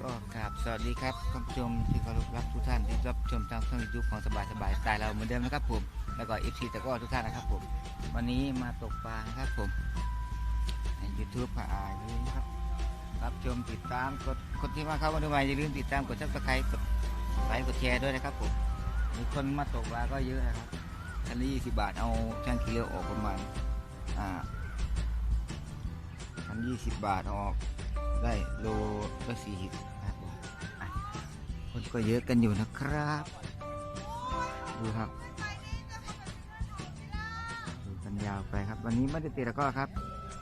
ก็กราบสวัสดีครับท่านผู้ชมที่เคารพรักทุกท่านที่รับชมทางช่องยูทูบของสบายสบายสไตล์เราเหมือนเดิมนะครับผมแล้วก็เอฟซีตะก้อทุกท่านนะครับผมวันนี้มาตกปลานะครับผมในยูทูบค่ะอ่าย่าลืมครับรับชมติดตามกดคนที่มาเข้ามาดูใหม่อย่าลืมติดตามกดซับสไครต์กดไลค์กดแชร์ด้วยนะครับผมมีคนมาตกปลาก็เยอะนะครับคันละยี่สิบบาทเอาช่างกิโลออกประมาณอ่าคันยี่สิบบาทออก ได้โลละสี่สิบนะครับผมคนก็เยอะกันอยู่นะครับ ดูครับดูกันยาวไปครับ วันนี้ไม่ได้ตีตะกร้อครับ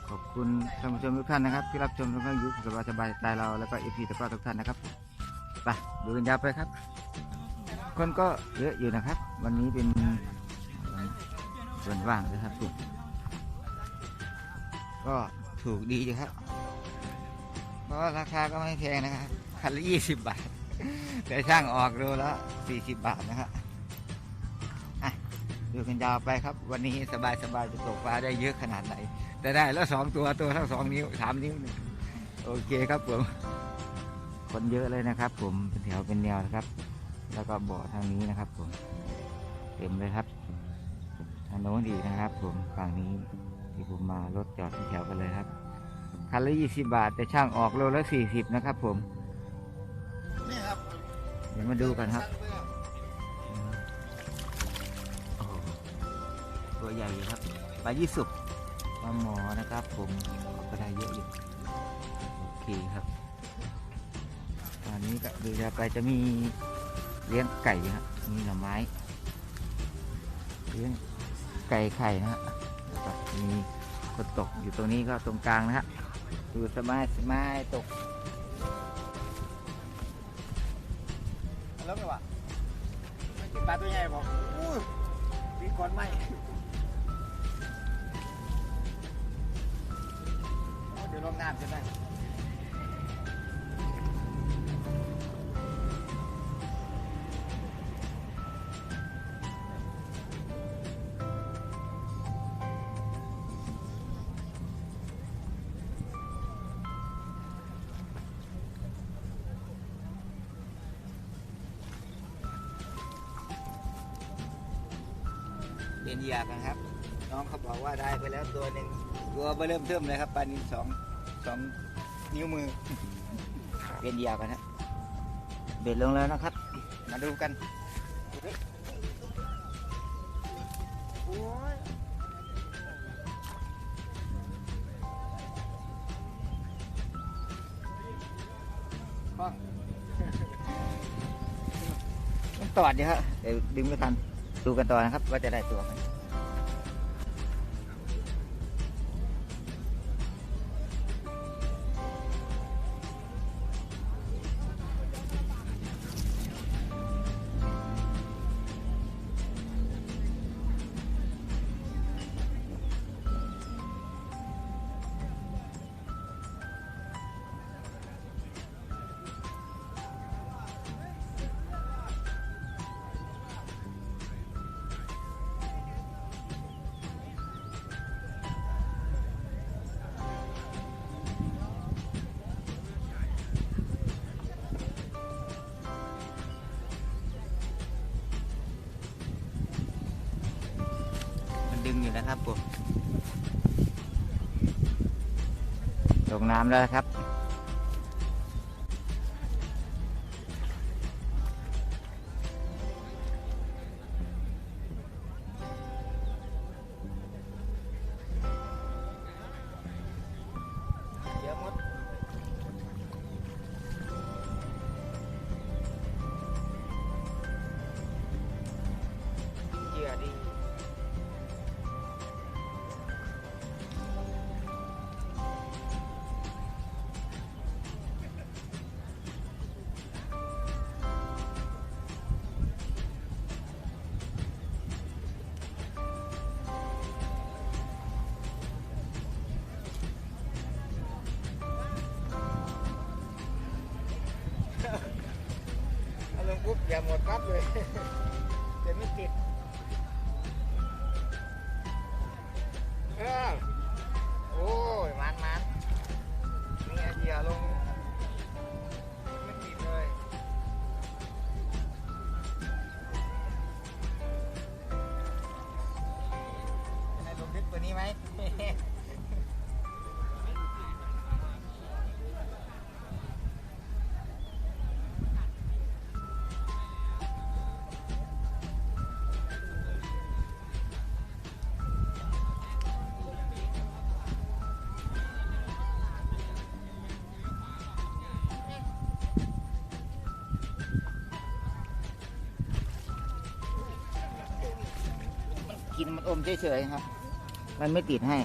ขอบคุณท่านผู้ชมทุกท่านนะครับ ที่รับชมทางช่อยูทูบสบายสบายๆสไตล์เราแล้วก็เอฟพีตะก้อทุกท่านนะครับไปดูกันยาวไปครับ คนก็เยอะอยู่นะครับ วันนี้เป็นส่วนว่างนะครับผมก็ถูกดีอยู่ครับ ราะราคาก็ไม่แพงนะครับคันละยี่สิบบาท แต่ช่างออกโลละสี่สิบบาทนะครับอะดูกันยาวไปครับ วันนี้สบายสบายๆจะตกปลาได้เยอะขนาดไหน แต่ได้แล้วสองตัวตัวทั้งสองนิ้วสามนิ้วโอเคครับผม คนเยอะเลยนะครับ ผมเป็นแถวเป็นแนวนะครับ แล้วก็บ่อทางนี้นะครับ ผม เต็มเลยครับทางโน้นอีนะครับ ผมฝั่งนี้ที่ผมมารถจอดเป็นแถวกันเลยครับ คันละยี่สิบาท แต่ช่างออกโลละสี่สิบนะครับผมนี่ครับเดี๋ยวมาดูกันครับโอ้โหตัวใหญ่อยู่ครับปลายี่สุบปลาหมอนะครับผมก็ได้เยอะอยู่ โอเคครับ ตอนนี้ก็ดูจะไปจะมีเลี้ยงไก่ครับมีหน่อไม้ เลี้ยงไก่ไข่นะฮะแล้วก็มีคนตกอยู่ตรงนี้ก็ตรงกลางนะฮะ ยู่สบายสบายตกแล้วไงวะไม่กินปลาตัวใหญ่บอกอู้มีก่อนไหมเดี๋ยวลงน้ำจะได้ เปลี่ยนเหยื่อกันครับ น้องเขาบอกว่าได้ไปแล้วตัวหนึ่งตัวเบอร์เริ่มเทิมเลยครับปลานิลสองสองนิ้วมือ เปลี่ยนเหยื่อกันฮะเบ็ดลงแล้วนะครับ มาดูกันโอ้ยป้องมันตอดอยู่ฮะเดี๋ยวดึงไม่ทัน ดูกันต่อนะครับว่าจะได้ตัวไหม นดึงอยู่นะครับผมลงน้ำแล้วครับ Yeah. กินมันอมเฉยๆครับ มันไม่ติดให้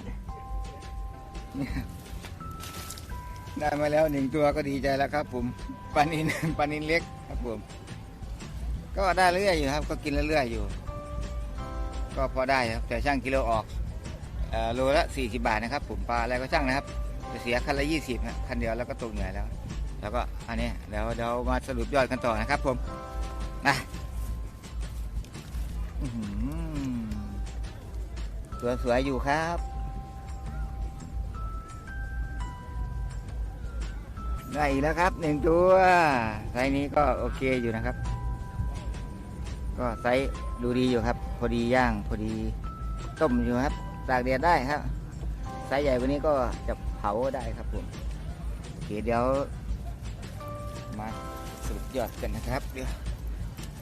ได้มาแล้วหนึ่งตัวก็ดีใจแล้วครับ ผมปลานินปลานินเล็กครับผม ก็ได้เรื่อยอยู่ครับ ก็กินเรื่อยๆอยู่ ก็พอได้ครับ แต่ช่างกิโลออกโลละ40บาทนะครับ ผมปลาอะไรก็ช่างนะครับจะเสียคันละ20นะคันเดียวแล้วก็ตกเหนื่อยแล้ว แล้วก็อันนี้เดี๋ยวเดี๋ยวมาสรุปยอดกันต่อนะครับ ผมนะอือ ตัวสวยอยู่ครับ ได้อีกแล้วครับหนึ่งตัวไซส์นี้ก็โอเคอยู่นะครับ ก็ไซส์ดูดีอยู่ครับ พอดีย่างพอดีต้มอยู่ครับตากแดดได้ครับ ไซส์ใหญ่กว่านี้ก็จะเผาได้ครับผมโอเคเดี๋ยวมาสรุปยอดกันนะครับเดี๋ยว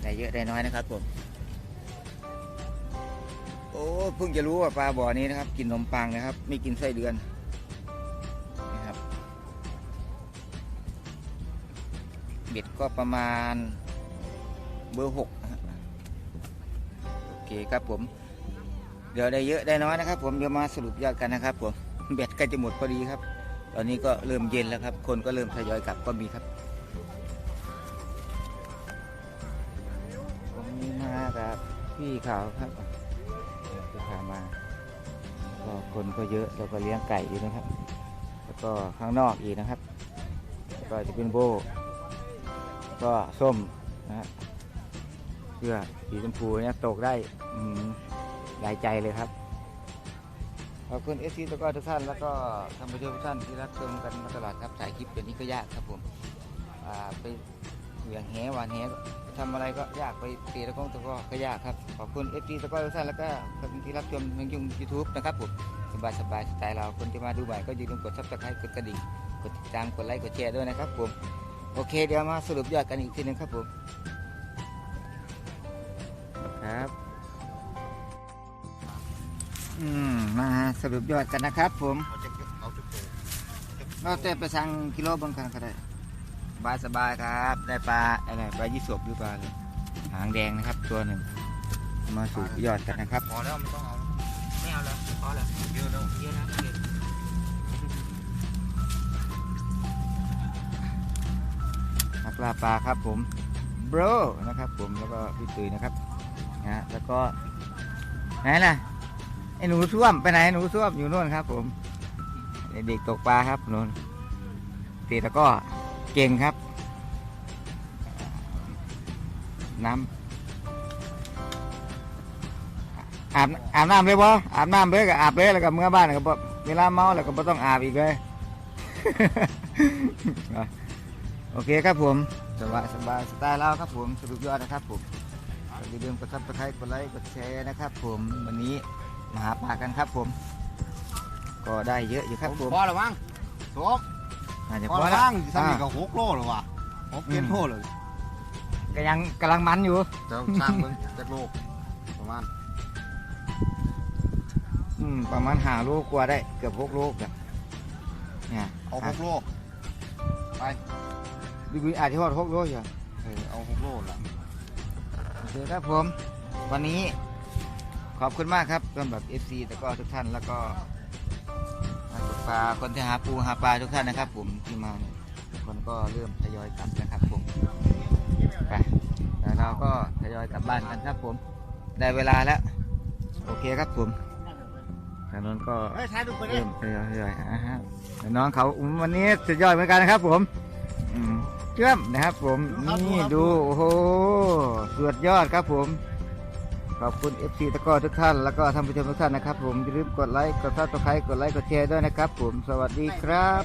ได้เยอะได้น้อยนะครับผม อ้เพิ่งจะรู้ว่าปลาบ่อนี้นะครับ กินขนมปังนะครับ ไม่กินไส้เดือนนะครับเบ็ดก็ประมาณเบอร์หกโอเคครับผม เดี๋ยวได้เยอะได้น้อยนะครับ ผมเดี๋ยวมาสรุปยอดกันนะครับผมเบ็ดใกล้จะหมดพอดีครับ ตอนนี้ก็เริ่มเย็นแล้วครับ คนก็เริ่มทยอยกลับก็มีครับผมมีมากับพี่ขาวครับ คนก็เยอะแล้วก็เลี้ยงไก่อยู่นะครับ แล้วก็ข้างนอกอีกนะครับแล้วก็จะเป็นโบ ก็ส้มนะฮะเพื่อสีชมพูเนี่ยตกได้หลายใจเลยครับขอบคุณเอสซีแล้วก็ทุกท่านแล้วก็ท่านผู้ชมทุกท่านที่รับชมกันมาตลอดครับถ่ายคลิปเดี๋ยวนี้ก็ยากครับผมไป เหวี่ยงแหหวานแหทำอะไรก็ยากไปตีตะกร้องตะกร้อก็ยากครับ ขอบคุณเอซีแล้วก็ทุกท่านแล้วก็ท่านที่รับชมทางยุงยูทูบนะครับผมสบายสบายๆสไตล์เราคนที่มาดูใหม่ก็อย่าลืมกดซับสไครต์กดกระดิ่งกดติดตามกดไลค์กดแชร์ด้วยนะครับผมโอเคเดี๋ยวมาสรุปยอดกันอีกทีหนึงครับผมครับอืมมาสรุปยอดกันนะครับ ผมเอาจะเอาจะโตเราจะไปสั่งกิโลเบางกันก็ได้ส บายสบายครับ ได้ปลาอะไรปลายี่สบหรือปลาอะไรหางแดงนะครับ ตัวหนึ่ง มาสรุปยอดกันนะครับ พอแล้วไม่ต้องเอา ไม่เอาแล้วพอแล้วเยอะแล้วเยอะนะเก็บนักล่าปลาครับผมบรนะครับ ผมแล้วก็พี่ตุยนะครับนะแล้วก็ไหนล่ะไอ้หนูส้วมไปไหนหนูส้วมอยู่นู่นครับ ผมเด็กตกปลาครับนู่นตีตะก้อ เก่งครับ น้ำอาบอาบน้ำเลยบ่อาบน้ำเลยก็อาบเลยแล้วก็เมื่อบ้านก็เวลาเมาแล้วก็บ่ต้องอาบอีกเลยโอเคครับผมสบายสบายสไตล์เราครับผมสรุปยอดนะครับผมอย่าลืมกดซับสไครต์กดไลค์กดแชร์นะครับผมวันนี้มาหาปลากันครับผม ก็ได้เยอะอยู่ครับผมพอแล้วมั้งสวม อาจจะพอพอแล้วแล้วมั้งสามีอ่าก็หกโลหรอวะหกเจ็ดโลเลยก็ยังกำลังมันอยู่จะสร้างมึงจากโลประมาณอืมประมาณห้าลูกกว่าได้เกือบหกลูกอะเนี่ยเอาหกโลดูดูอาจจะทอดหกลูกอยู่ เออเอาหกโลละโอเคครับผม วันนี้ขอบคุณมากครับสำหรับ FC แต่ก็ทุกท่านแล้วก็นักตกป ลาคนที่หาปูหาปลาทุกท่านนะครับ ผมที่มาเนี่ยคนก็เริ่มทยอยกลับนะครับผมไปแล้วเราก็ทยอยกลับบ้านกันครับ ผมได้เวลาแล้ว โอเคครับผมทางโน้นก็เฮ้ยถ่ายรูปไปดิเริ่มทยอยทยอยอ่าฮะแล้วน้องเขาอืมวันนี้สุดยอดเหมือนกันนะครับผมอืมเชื่อมนะครับ ผมนี่ดูโอ้โหสุดยอดครับผม ขอบคุณ FC ตะก้อทุกท่าน แล้วก็ท่านผู้ชมทุกท่านนะครับผมอย่าลืมกดไลค์กดซับสไครต์กดไลค์กดแชร์ด้วยนะครับผมสวัสดีครับ